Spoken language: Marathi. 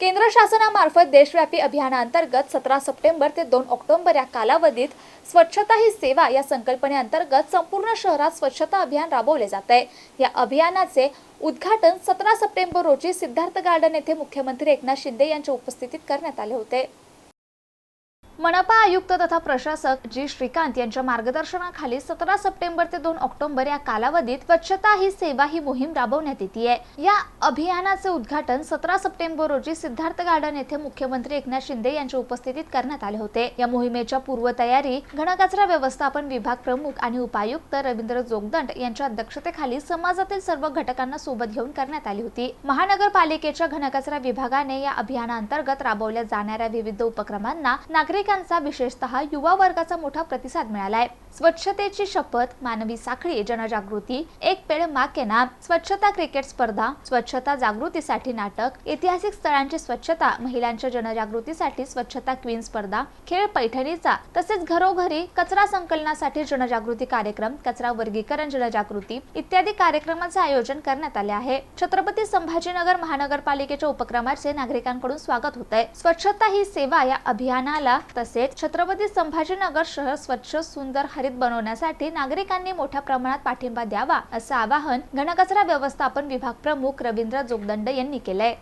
केंद्र शासनामार्फत देशव्यापी अभियानांतर्गत सतरा सप्टेंबर ते दोन ऑक्टोबर या कालावधीत स्वच्छता ही सेवा या संकल्पनेअंतर्गत संपूर्ण शहरात स्वच्छता अभियान राबवले जात आहे. या अभियानाचे उद्घाटन सतरा सप्टेंबर रोजी सिद्धार्थ गार्डन येथे मुख्यमंत्री एकनाथ शिंदे यांच्या उपस्थितीत करण्यात आले होते. मनपा आयुक्त तथा प्रशासक जी श्रीकांत यांच्या मार्गदर्शनाखाली सतरा सप्टेंबर ते दोन ऑक्टोबर या कालावधीत स्वच्छता ही सेवा ही मोहीम राबवण्यात येते या अभियानाचे उद्घाटन सतरा सप्टेंबर रोजी सिद्धार्थ गार्डन येथे मुख्यमंत्री एकनाथ शिंदे यांच्या उपस्थितीत करण्यात आले होते. या मोहिमेच्या पूर्वतयारी घनकचरा व्यवस्थापन विभाग प्रमुख आणि उपायुक्त रवींद्र जोगदंड यांच्या अध्यक्षतेखाली समाजातील सर्व घटकांना सोबत घेऊन करण्यात आली होती. महानगरपालिकेच्या घनकचरा विभागाने या अभियानाअंतर्गत राबवल्या जाणाऱ्या विविध उपक्रमांना नागरिक नागरिकांचा विशेषतः युवा वर्गाचा मोठा प्रतिसाद मिळालाय. स्वच्छतेची शपथ मानवी साखळी जनजागृती एक पेड मा के नाम स्वच्छता क्रिकेट स्पर्धा स्वच्छता जागृतीसाठी नाटक ऐतिहासिक स्थळांची स्वच्छता महिलांच्या जनजागृतीसाठी स्वच्छता क्वीन स्पर्धा खेळ पैठणीचा तसेच घरोघरी कचरा संकलनासाठी जनजागृती कार्यक्रम कचरा वर्गीकरण जनजागृती इत्यादी कार्यक्रमाचे आयोजन करण्यात आले आहे. छत्रपती संभाजीनगर महानगरपालिकेच्या उपक्रमाचे नागरिकांकडून स्वागत होत आहे स्वच्छता ही सेवा या अभियानाला तसेच छत्रपती संभाजीनगर शहर स्वच्छ सुंदर हरित बनवण्यासाठी नागरिकांनी मोठ्या प्रमाणात पाठिंबा द्यावा असं आवाहन घनकचरा व्यवस्थापन विभाग प्रमुख रवींद्र जोगदंड यांनी केलंय.